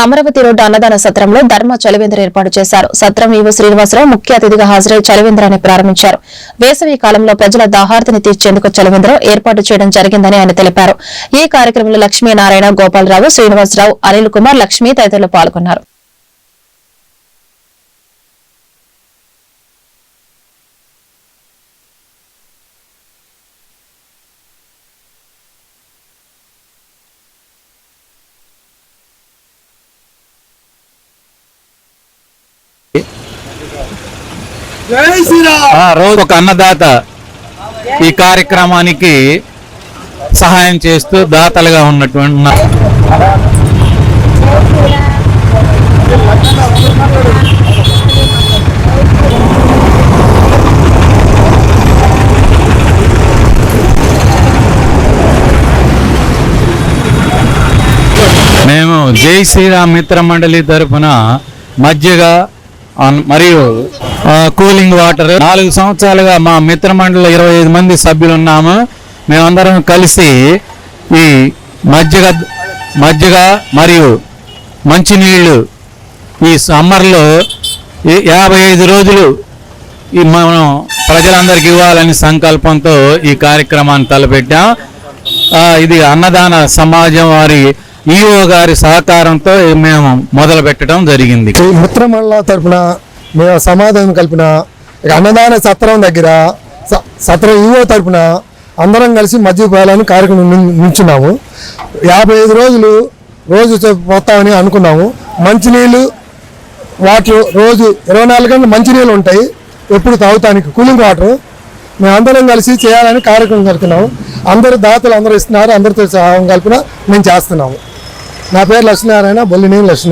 Amaravati road అన్నదాన సత్రంలో ధర్మ చలివేంద్ర ఏర్పాటు చేశారు. సత్రం ఈవో శ్రీనివాసరావు ముఖ్య అతిథిగా హాజరై చలివేంద్రాన్ని ప్రారంభించారు. వేసవి కాలంలో ప్రజల దాహార్తిని తీర్చేందుకు చలివేంద్రం ఏర్పాటు చేయడం జరిగిందని ఆయన తెలిపారు. ఈ కార్యక్రమంలో లక్ష్మీనారాయణ గోపాలరావు శ్రీనివాసరావు అనిల్ కుమార్ లక్ష్మీ తదితరులు పాల్గొన్నారు. రోజు ఒక అన్నదాత ఈ కార్యక్రమానికి సహాయం చేస్తూ దాతలుగా ఉన్నటువంటి మేము జై శ్రీరామ్ మిత్ర మండలి తరపున మధ్యగా మరియు కూలింగ్ వాటర్. నాలుగు సంవత్సరాలుగా మా మిత్రమండలి ఇరవై ఐదు మంది సభ్యులు ఉన్నాము మేమందరం కలిసి ఈ మజ్జిగ మజ్జిగ మరియు మంచినీళ్ళు ఈ సమ్మర్లో యాభై ఐదు రోజులు ఈ మనం ప్రజలందరికీ ఇవ్వాలని సంకల్పంతో ఈ కార్యక్రమాన్ని తలపెట్టాం. ఇది అన్నదాన సమాజం వారి ఈఓ గారి సహకారంతో మేము మొదలు పెట్టడం జరిగింది. ఈ మిత్ర తరపున మేము సమాధానం కలిపిన అన్నదాన సత్రం దగ్గర స- సత్రం ఈఓ తరపున అందరం కలిసి మద్యపాలని పోయాలని కార్యక్రమం నిల్చున్నాము యాభై ఐదు రోజులు రోజు పోతామని అనుకున్నాము. మంచినీళ్ళు వాటర్ రోజు ఇరవై నాలుగు గంటలు మంచినీళ్ళు ఉంటాయి. ఎప్పుడు తాగుతానికి కూలింగ్ వాటర్ మేము అందరం కలిసి చేయాలని కార్యక్రమం కలిపినాము అందరు దాతలు అందరూ ఇస్తున్నారు. అందరితో సహాయం కలిపిన మేము చేస్తున్నాము. నా పేరు లక్ష్మీనారాయణ బొల్లినేని లక్ష్మీ